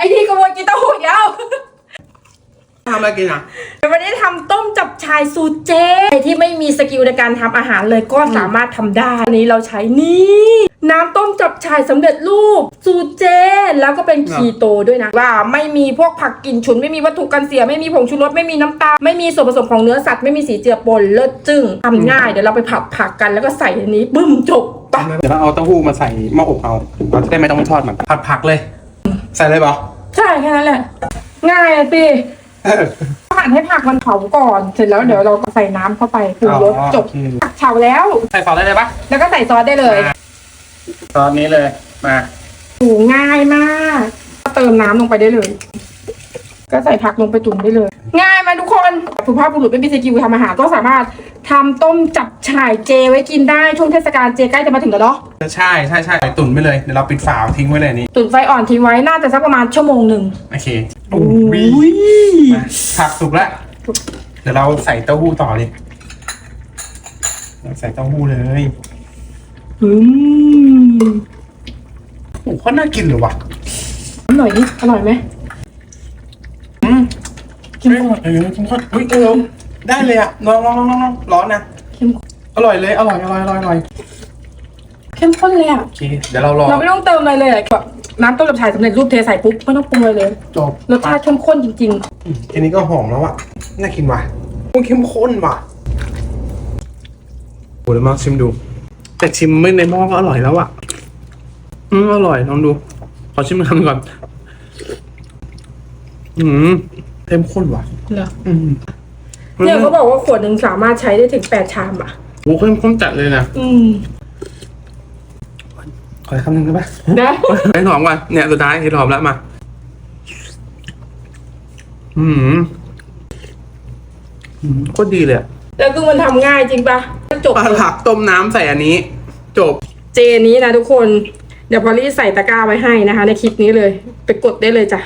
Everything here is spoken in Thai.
ไอ้นี่ก็วนกินเต้าหู้อีกแล้วทำอะไรกินอะ วันนี้ทำต้มจับชายสูตรเจใครที่ไม่มีสกิลในการทำอาหารเลยก็สามารถทำได้วันนี้เราใช้นี่ น้ำต้มจับชายสำเร็จรูป สูตรเจแล้วก็เป็นคีโตด้วยนะ ว่าไม่มีพวกผักกลิ่นฉุน ไม่มีวัตถุกันเสีย ไม่มีผงชูรสไม่มีน้ำตาลไม่มีส่วนผสมของเนื้อสัตว์ไม่มีสีเจือปนเลิศจึ้งทำง่ายเดี๋ยวเราไปผัดผักกันแล้วก็ใส่อันนี้บึ้มจบปะเดี๋ยวเราเอาเต้าหู้มาใส่หม้ออบเอาเราจะได้ไม่ต้องทอดมันผัดผักเลย ใส่เลยเปล่าใช่แค่นั้นแหละ ง่ายอะสิเออผัดให้ผักมันเผาก่อน เสร็จแล้วเดี๋ยวเราก็ใส่น้ำเข้าไปปรุงรสอ๋อจบโอเค ผักเผาแล้ว ใส่ซอสได้เลยปะแล้วก็ใส่ซอสได้เลยซอสนี้เลยมาโอ้ง่ายมากเติมน้ำลงไปได้เลย ก็ใส่ผักลงไปตุ่มได้เลย ง่ายไหมทุกคนสุภาพบุรุษไม่มีสกิลทำอาหารก็สามารถ ทำต้มจับฉ่ายเจไว้กินได้ช่วงเทศกาลเจใกล้จะมาถึงแล้วเนาะใช่ใช่ใช่ใส่ตุ๋นไปเลยเดี๋ยวเราปิดฝาทิ้งไว้เลยนี่ตุ๋นไฟอ่อนทิ้งไว้น่าจะสักประมาณชั่วโมงหนึ่งโอเคโอ้ยมาผักสุกแล้วเดี๋ยวเราใส่เต้าหู้ต่อเลยเราใส่เต้าหู้เลยอืมโอ้โหโคตรน่ากินเลยวะอร่อยดิอร่อยไหมอืมเฮ้ยเออเข้มข้นเฮ้ยเออ ได้เลยอะลองลองลองลองลองร้อนนะเข้มอร่อยเลยอร่อยอร่อยอร่อยอร่อยเข้มข้นเลยอะ โอเคเดี๋ยวเรารอเราไม่ต้องเติมอะไรเลยอะแบบน้ำต้มจับฉ่ายสำเร็จรูปเทใส่ปุ๊บไม่ต้องปรุงอะไรเลย จบรสชาติเข้มข้นจริง อืมแค่นี้ก็หอมแล้วอะน่ากินว่ะมันเข้มข้นว่ะโอ้เดี๋ยวมาชิมดู แต่ชิมไม่ในหม้อก็อร่อยแล้วอะอืมอร่อยลองดู ขอชิมคำก่อนอืมเข้มข้นว่ะๆ เหรออืม เนี่ยเขาบอกว่าขวดหนึ่งสามารถใช้ได้ถึงแปดชามอะโอ้เข้มข้นจัดเลยนะ อืมขออีกคำหนึ่งได้ปะนะไอ้หอมก่อนเนี่ยสุดท้ายเห็ดหอมแล้วมา อืมอืมโคตรดีเลยอะแล้วคือมันทำง่ายจริงปะก็จบผัดเลยผักต้มน้ำใส่อันนี้ จบ เจนี้นะทุกคน เดี๋ยวพอลลี่ใส่ตะกร้าไว้ให้นะคะ ในคลิปนี้เลย ไปกดได้เลยจ้ะ